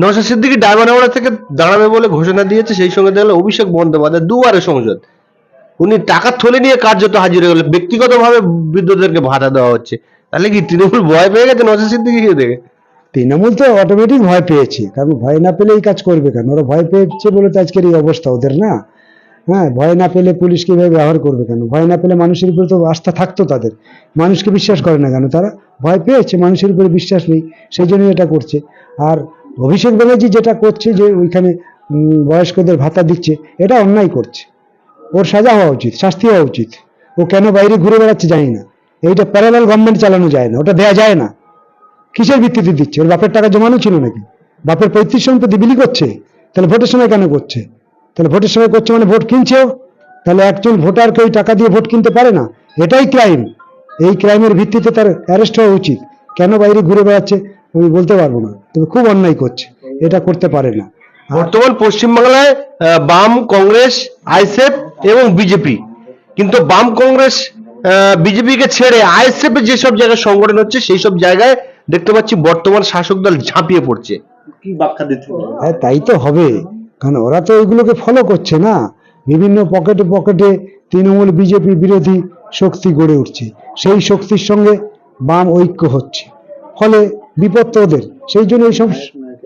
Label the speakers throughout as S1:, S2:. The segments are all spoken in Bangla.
S1: নওশাদ সিদ্দিকি ডায়মন্ড থেকে দাঁড়াবে বলে ঘোষণা দিয়েছে, সেই সঙ্গে দেখলে অভিষেক বন্দ্যোপাধ্যায় দুবারে সংসদ। উনি টাকার থলে নিয়ে কার্যত হাজির হয়ে গেল ব্যক্তিগতভাবে বৃদ্ধদেরকে ভাতা দেওয়া হচ্ছে। তাহলে কি তৃণমূল ভয় পেয়ে গেছে নওশাদ সিদ্দিকিকে দেখে?
S2: তৃণমূল তো অটোমেটিক ভয় পেয়েছে। কারণ ভয় না পেলে এই কাজ করবে কেন? ওরা ভয় পেয়েছে বলে তো আজকের এই অবস্থা ওদের না? হ্যাঁ ভয় না পেলে পুলিশ কীভাবে ব্যবহার করবে কেন? ভয় না পেলে মানুষের উপরে তো আস্থা থাকতো তাদের। মানুষকে বিশ্বাস করে না কেন তারা? ভয় পেয়েছে, মানুষের উপরে বিশ্বাস নেই। সেই জন্য এটা করছে। আর অভিষেক ব্যানার্জি যেটা করছে যে ওইখানে বয়স্কদের ভাতা দিচ্ছে, এটা অন্যায় করছে। ওর সাজা হওয়া উচিত, শাস্তি হওয়া উচিত। ও কেন বাইরে ঘুরে বেড়াচ্ছে জানি না। এইটা প্যারালাল গভর্নমেন্ট চালানো যায় না, ওটা দেয়া যায় না। কিসের ভিত্তিতে দিচ্ছে? ওর বাপের টাকা জমানো ছিল নাকি? বাপের পৈতৃক সম্পত্তি বিলি করছে। তাহলে ভোটের সময় কেন করছে? তাহলে ভোটের সময় করছে মানে ভোট কিনছেও? তাহলে একজন ভোটারকে ওই টাকা দিয়ে ভোট কিনতে পারে না? এটাই ক্রাইম এই ক্রাইমের ভিত্তিতে তার অ্যারেস্ট হওয়া উচিত। কেন বাইরে ঘুরে বেড়াচ্ছে? আমি বলতে পারব না। তবে খুব অন্যায় করছে। এটা করতে পারে না।
S1: বর্তমান পশ্চিমবাংলায় বাম কংগ্রেস আইসেফ এবং বিজেপি। কিন্তু বাম কংগ্রেস বিজেপিকে ছেড়ে আইএসএফ যেসব জায়গায় সংগঠন হচ্ছে সেই সব জায়গায় দেখতে পাচ্ছি বর্তমান শাসক দল ঝাঁপিয়ে পড়ছে। কি ব্যাখ্যা দিতে
S2: হ্যাঁ তাই তো হবে। কারণ ওরা তো ওইগুলোকে ফলো করছে না। বিভিন্ন পকেটে পকেটে তৃণমূল বিজেপি বিরোধী শক্তি গড়ে উঠছে। সেই শক্তির সঙ্গে বাম ঐক্য হচ্ছে। ফলে বিপদ তো ওদের। সেই জন্য এইসব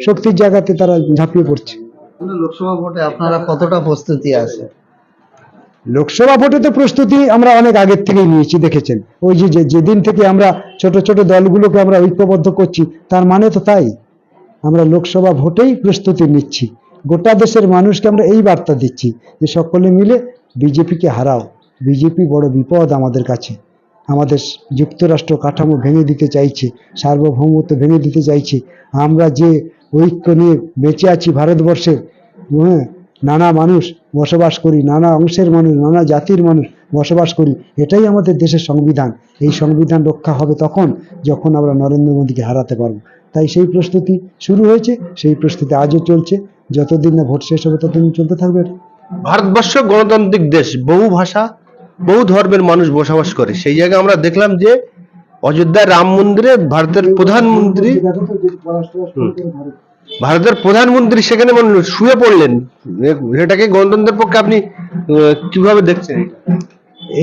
S2: শক্তির জায়গাতে তারা ঝাঁপিয়ে পড়ছে।
S3: লোকসভা ভোটে আপনারা কতটা প্রস্তুতি আছে?
S2: লোকসভা ভোটে তো প্রস্তুতি আমরা অনেক আগের থেকেই নিয়েছি দেখেছেন। ওই যে যে- যেদিন থেকে আমরা ছোট ছোট দলগুলোকে আমরা ঐক্যবদ্ধ করছি তার মানে তো তাই। আমরা লোকসভা ভোটেই প্রস্তুতি নিচ্ছি। গোটা দেশের মানুষকে আমরা এই বার্তা দিচ্ছি যে সকলে মিলে বিজেপিকে হারাও। বিজেপি বড় বিপদ আমাদের কাছে। আমাদের যুক্তরাষ্ট্র কাঠামো ভেঙে দিতে চাইছে, সার্বভৌমত্ব ভেঙে দিতে চাইছে। আমরা যে ঐক্য নিয়ে বেঁচে আছি ভারতবর্ষের হ্যাঁ নানা মানুষ বসবাস করি, নানা অংশের মানুষ, নানা জাতির মানুষ বসবাস করি, এটাই আমাদের দেশের সংবিধান। এই সংবিধান রক্ষা হবে তখন, যখন আমরা নরেন্দ্র মোদীকে হারাতে পারব। তাই সেই প্রস্তুতি শুরু হয়েছে, সেই প্রস্তুতি আজও চলছে। যতদিন না ভোট শেষ হবে, ততদিন চলতে থাকবে।
S1: ভারতবর্ষ গণতান্ত্রিক দেশ, বহু ভাষা বহু ধর্মের মানুষ বসবাস করে। সেই জায়গায় আমরা দেখলাম যে অযোধ্যায় রাম মন্দিরে ভারতের প্রধানমন্ত্রী ভারতের প্রধানমন্ত্রী সেখানে শুয়ে পড়লেন। এটাকে গণতন্ত্রের পক্ষে আপনি কীভাবে দেখছেন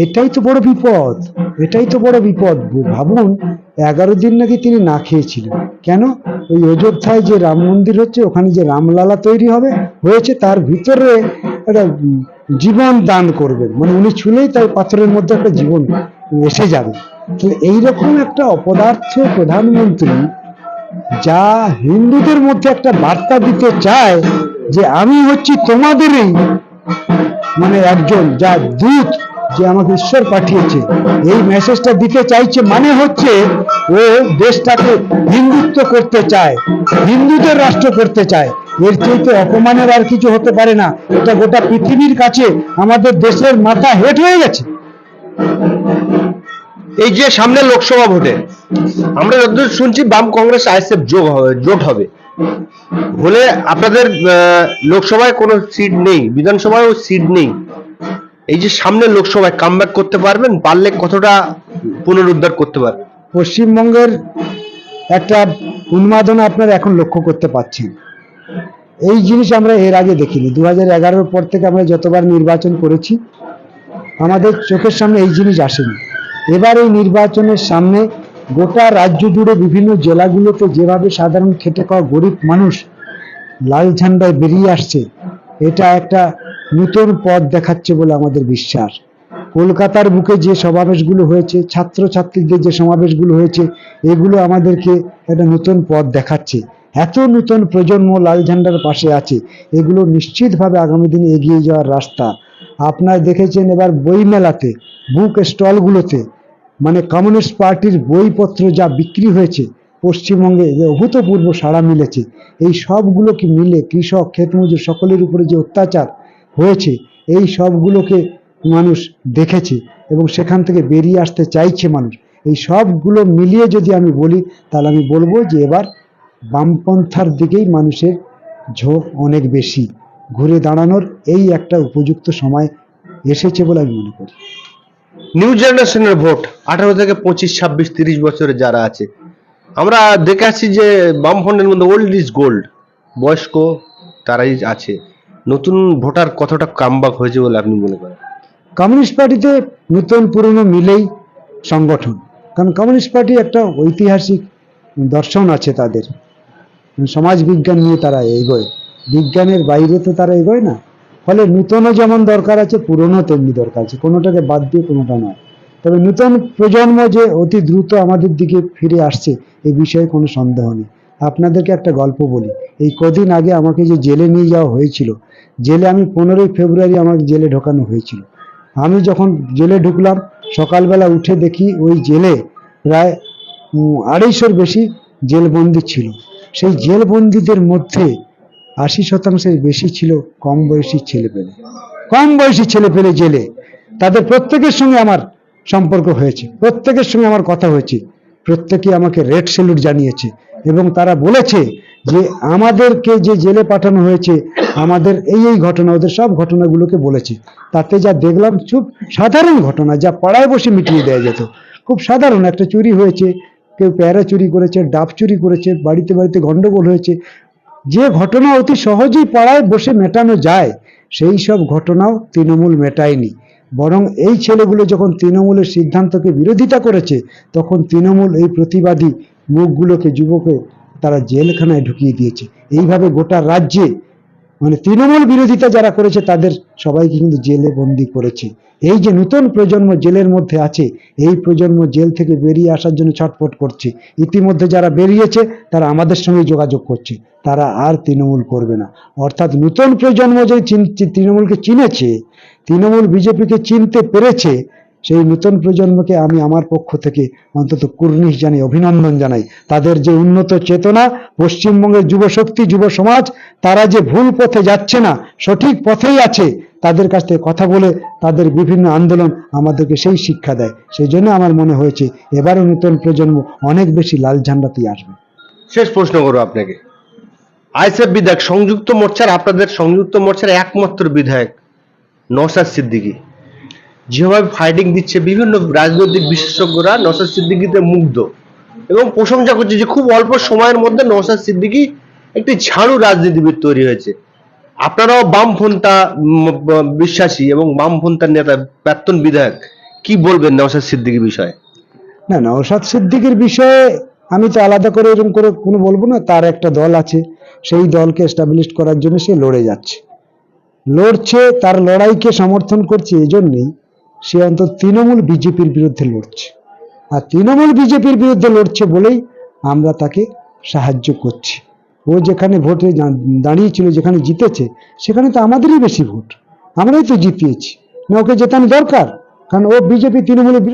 S2: এটাই তো বড় বিপদ। এটাই তো বড় বিপদ। ভাবুন, এগারো দিন নাকি তিনি না খেয়েছিলেন। কেন? ওই অযোধ্যায় যে রাম মন্দির হচ্ছে, ওখানে যে রামলালা তৈরি হবে, হয়েছে, তার ভিতরে একটা জীবন দান করবেন। মানে উনি ছুলেই তাই পাথরের মধ্যে একটা জীবন এসে যাবে। তাহলে এইরকম একটা অপদার্থ প্রধানমন্ত্রী যা হিন্দুদের মধ্যে একটা বার্তা দিতে চায় যে আমি হচ্ছি তোমাদেরই মানে একজন যা দূত যে আমাকে ঈশ্বর পাঠিয়েছে। এই মেসেজটা দিতে চাইছে মানে হচ্ছে ও দেশটাকে হিন্দুত্ব করতে চায়, হিন্দুদের রাষ্ট্র করতে চায়। এর চাইতে অপমানের আর কিছু হতে পারে না। এটা গোটা পৃথিবীর কাছে আমাদের দেশের মাথা হেট হয়ে গেছে।
S1: এই যে সামনে লোকসভা ভোটে আমরা যতদূর শুনছি বাম কংগ্রেস আইএসএফ যোগ হবে জোট হবে। হলে আপনাদের লোকসভায় কোনো সিট নেই বিধানসভায়ও সিট নেই। এই যে সামনে লোকসভায় কামব্যাক করতে পারবেন পারলে কতটা পুনরুদ্ধার করতে পারবেন?
S2: পশ্চিমবঙ্গের একটা উন্মাদনা আপনারা এখন লক্ষ্য করতে পাচ্ছেন। এই জিনিস আমরা এর আগে দেখিনি। দু হাজার পর থেকে আমরা যতবার নির্বাচন করেছি, আমাদের চোখের সামনে এই জিনিস আসেনি। এবার এই নির্বাচনের সামনে গোটা রাজ্য জুড়ে বিভিন্ন জেলাগুলোতে যেভাবে সাধারণ খেটে খাওয়া গরিব মানুষ লাল ঝান্ডায় বেরিয়ে আসছে, এটা একটা নতুন পথ দেখাচ্ছে বলে আমাদের বিশ্বাস। কলকাতার বুকে যে সমাবেশগুলো হয়েছে, ছাত্রছাত্রীদের যে সমাবেশগুলো হয়েছে, এগুলো আমাদেরকে একটা নতুন পথ দেখাচ্ছে। এত নতুন প্রজন্ম লাল ঝান্ডার পাশে আছে, এগুলো নিশ্চিতভাবে আগামী দিনে এগিয়ে যাওয়ার রাস্তা। আপনারা দেখেছেন এবার বই মেলাতে বুক স্টলগুলোতে মানে কমিউনিস্ট পার্টির বইপত্র যা বিক্রি হয়েছে, পশ্চিমবঙ্গে যে অভূতপূর্ব সাড়া মিলেছে। এই সবগুলোকে মিলে? কৃষক, ক্ষেতমজুর সকলের উপরে যে অত্যাচার হয়েছে, এই সবগুলোকে মানুষ দেখেছে এবং সেখান থেকে বেরিয়ে আসতে চাইছে মানুষ। এই সবগুলো মিলিয়ে যদি আমি বলি, তাহলে আমি বলব যে এবার বামপন্থার দিকেই মানুষের ঝোঁক অনেক বেশি। ঘুরে দাঁড়ানোর এই একটা উপযুক্ত সময় এসেছে বলে আমি মনে করি।
S1: নিউ জেনারেশনের ভোট আঠারো থেকে পঁচিশ ছাব্বিশ তিরিশ বছরে যারা আছে আমরা দেখে আসছি যে বামফ্রন্টের মধ্যে ওল্ড ইজ গোল্ড বয়স্ক তারাই আছে। নতুন ভোটার কতটা কামবাক হয়েছে বলে আপনি মনে করেন?
S2: কমিউনিস্ট পার্টিতে নতুন পুরনো মিলেই সংগঠন। কারণ কমিউনিস্ট পার্টি একটা ঐতিহাসিক দর্শন আছে তাদের। সমাজ বিজ্ঞান নিয়ে তারা এগোয়। বিজ্ঞানের বাইরে তো তারা এগোয় না। ফলে নূতনও যেমন দরকার আছে, পুরনো তেমনি দরকার আছে। কোনোটাকে বাদ দিয়ে কোনোটা নয়। তবে নূতন প্রজন্ম যে অতি দ্রুত আমাদের দিকে ফিরে আসছে এই বিষয়ে কোনো সন্দেহ নেই। আপনাদেরকে একটা গল্প বলি। এই কদিন আগে আমাকে যে জেলে নিয়ে যাওয়া হয়েছিল, জেলে আমি পনেরোই ফেব্রুয়ারি আমাকে জেলে ঢোকানো হয়েছিল। আমি যখন জেলে ঢুকলাম, সকালবেলা উঠে দেখি ওই জেলে প্রায় আড়াইশোর বেশি জেলবন্দি ছিল। সেই জেলবন্দীদের মধ্যে আশি শতাংশের বেশি ছিল কম বয়সী ছেলেপেলে। কম বয়সী ছেলেপেলে জেলে। তাদের প্রত্যেকের সঙ্গে আমার সম্পর্ক হয়েছে। প্রত্যেকের সঙ্গে আমার কথা হয়েছে। প্রত্যেকে আমাকে রেড স্যালুট জানিয়েছে এবং তারা বলেছে যে, আমাদেরকে যে জেলে পাঠানো হয়েছে, আমাদের এই এই ঘটনা, ওদের সব ঘটনাগুলোকে বলেছে। তাতে যা দেখলাম, খুব সাধারণ ঘটনা, যা পাড়ায় বসে মিটিয়ে দেওয়া যেত। খুব সাধারণ, একটা চুরি হয়েছে কেউ প্যারা চুরি করেছে, ডাব চুরি করেছে, বাড়িতে বাড়িতে গন্ডগোল হয়েছে। যে ঘটনা অতি সহজেই পাড়ায় বসে মেটানো যায়, সেই সব ঘটনাও তৃণমূল মেটায়নি। বরং এই ছেলেগুলো যখন তৃণমূলের সিদ্ধান্তকে বিরোধিতা করেছে, তখন তৃণমূল এই প্রতিবাদী মুখগুলোকে, যুবকে তারা জেলখানায় ঢুকিয়ে দিয়েছে। এইভাবে গোটা রাজ্যে মানে তৃণমূল বিরোধিতা যারা করেছে, তাদের সবাইকে কিন্তু জেলে বন্দি করেছে। এই যে নতুন প্রজন্ম জেলের মধ্যে আছে, এই প্রজন্ম জেল থেকে বেরিয়ে আসার জন্য ছটফট করছে। ইতিমধ্যে যারা বেরিয়েছে, তারা আমাদের সঙ্গে যোগাযোগ করছে। তারা আর তৃণমূল করবে না। অর্থাৎ নতুন প্রজন্ম যে তৃণমূলকে চিনেছে, তৃণমূল বিজেপিকে চিনতে পেরেছে সেই নতুন প্রজন্মকে আমি আমার পক্ষ থেকে অন্তত কুর্নিশ জানাই, অভিনন্দন জানাই। তাদের যে উন্নত চেতনা, পশ্চিমবঙ্গের যুব শক্তি, যুব সমাজ, তারা যে ভুল পথে যাচ্ছে না, সঠিক পথেই আছে, তাদের কাছ থেকে কথা বলে তাদের বিভিন্ন আন্দোলন আমাদেরকে সেই শিক্ষা দেয়। সেই জন্য আমার মনে হয়েছে, এবারও নতুন প্রজন্ম অনেক বেশি লাল ঝান্ডাতেই আসবে।
S1: শেষ প্রশ্ন করব আপনাকে। আইসএফ বিধায়ক সংযুক্ত মোর্চার, আপনাদের সংযুক্ত মোর্চার একমাত্র বিধায়ক নসাদ সিদ্দিকী। যেভাবে ফাইটিং দিচ্ছে বিভিন্ন রাজনৈতিক বিশেষজ্ঞরা নসাদ সিদ্দিকীতে মুগ্ধ। এবং প্রশংসা করছে যে খুব অল্প সময়ের মধ্যে নসাদ সিদ্দিকী একটি ঝাড়ু রাজনীতিবিদ তৈরি হয়েছে। আপনারাও বামপন্থা বিশ্বাসী এবং বামপন্থার নেতা, প্রাক্তন বিধায়ক, কি বলবেন নসাদ সিদ্দিকী বিষয়ে?
S2: না না ওসাদ সিদ্দিকের বিষয়ে আমি তো আলাদা করে এরকম করে কোনো বলব না, তার একটা দল আছে, সেই দলকে এস্টাবলিশ করার জন্য সে লড়ে যাচ্ছে। লড়ছে, তার লড়াইকে সমর্থন করছে, এজন্যই সে অন্তত তৃণমূল বিজেপির বিরুদ্ধে লড়ছে। আর তৃণমূল বিজেপির বিরুদ্ধে লড়ছে বলেই আমরা তাকে সাহায্য করছি। ও যেখানে ভোটে দাঁড়িয়েছিল, যেখানে জিতেছে, সেখানে তো আমাদেরই বেশি ভোট। আমরাই তো জিতিয়েছি। না ওকে জেতানো দরকার? কারণ ও বিজেপি তৃণমূলের